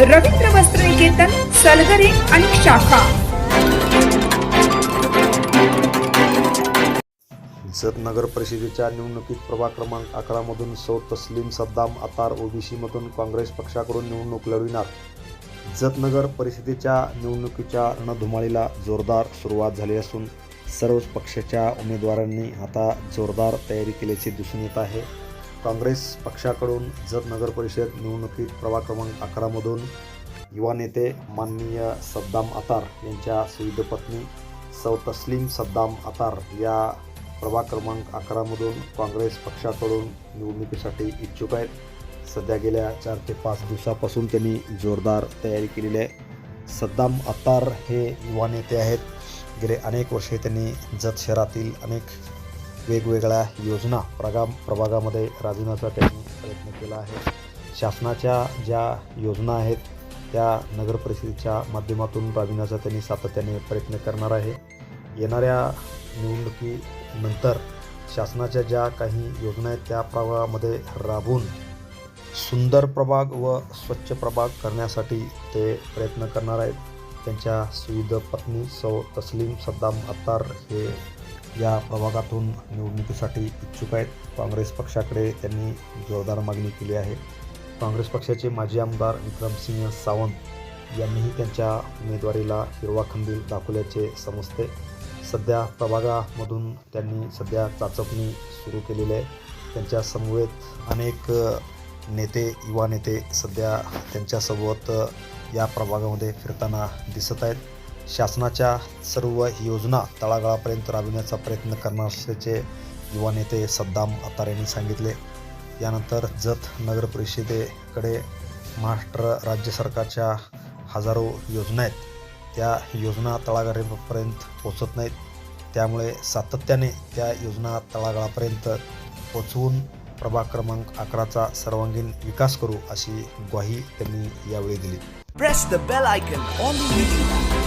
रवींद्र वस्त्र निकेतन सलगरे आणि शाखा. जत नगर परिषदेच्या निवडणुकीत प्रभाग क्रमांक अकरामधून सौ तस्लीम सद्दाम अतार ओबीसीमधून काँग्रेस पक्षाकडून निवडणूक लढविणार. जत नगर परिषदेच्या निवडणुकीच्या रणधुमाळीला जोरदार सुरुवात झाली असून सर्वच पक्षाच्या उमेदवारांनी आता जोरदार तयारी केल्याचे दिसून येत आहे. काँग्रेस पक्षाकडून जत नगर परिषद निवडणुकीत प्रभाग क्रमांक अकरामधून युवा नेते माननीय सद्दाम अतार यांच्या सुविध पत्नी सौ तस्लीम सद्दाम अतार या प्रभाग क्रमांक अकरामधून काँग्रेस पक्षाकडून निवडणुकीसाठी इच्छुक आहेत. सध्या गेल्या चार ते पाच दिवसापासून त्यांनी जोरदार तयारी केलेली आहे. सद्दाम अत्तार हे युवा नेते आहेत. गेले अनेक वर्षे त्यांनी जत शहरातील अनेक वेगवेगळ्या योजना प्रगा प्रभागामध्ये राबविण्याचा त्यांनी प्रयत्न केला आहे. शासनाच्या ज्या योजना आहेत त्या नगर परिषदेच्या माध्यमातून राबविण्याचा त्यांनी सातत्याने प्रयत्न करणार आहे. येणाऱ्या निवडणुकीनंतर शासनाच्या ज्या काही योजना आहेत त्या प्रभागामध्ये राबवून सुंदर प्रभाग व स्वच्छ प्रभाग करण्यासाठी ते प्रयत्न करणार आहेत. त्यांच्या सुविध पत्नी सौ तस्लीम सद्दाम अत्तार हे या प्रभागातून निवडणुकीसाठी इच्छुक आहेत. काँग्रेस पक्षाकडे त्यांनी जोरदार मागणी केली आहे. काँग्रेस पक्षाचे माजी आमदार विक्रमसिंह सावंत यांनीही त्यांच्या उमेदवारीला हिरवा खंबीर दाखवल्याचे समजते. सध्या प्रभागामधून त्यांनी सध्या चाचपणी सुरू केलेली आहे. त्यांच्या समवेत अनेक नेते युवा नेते सध्या त्यांच्यासोबत या प्रभागामध्ये फिरताना दिसत आहेत. शासनाच्या सर्व योजना तळागाळापर्यंत राबविण्याचा प्रयत्न करणार असल्याचे युवा नेते सद्दाम अतार यांनी सांगितले. यानंतर जत नगर परिषदेकडे महाराष्ट्र राज्य सरकारच्या हजारो योजना आहेत. त्या योजना तळागाळापर्यंत पोचत नाहीत. त्यामुळे सातत्याने त्या योजना तळागाळापर्यंत पोचवून प्रभाग क्रमांक अकराचा सर्वांगीण विकास करू अशी ग्वाही त्यांनी यावेळी दिली.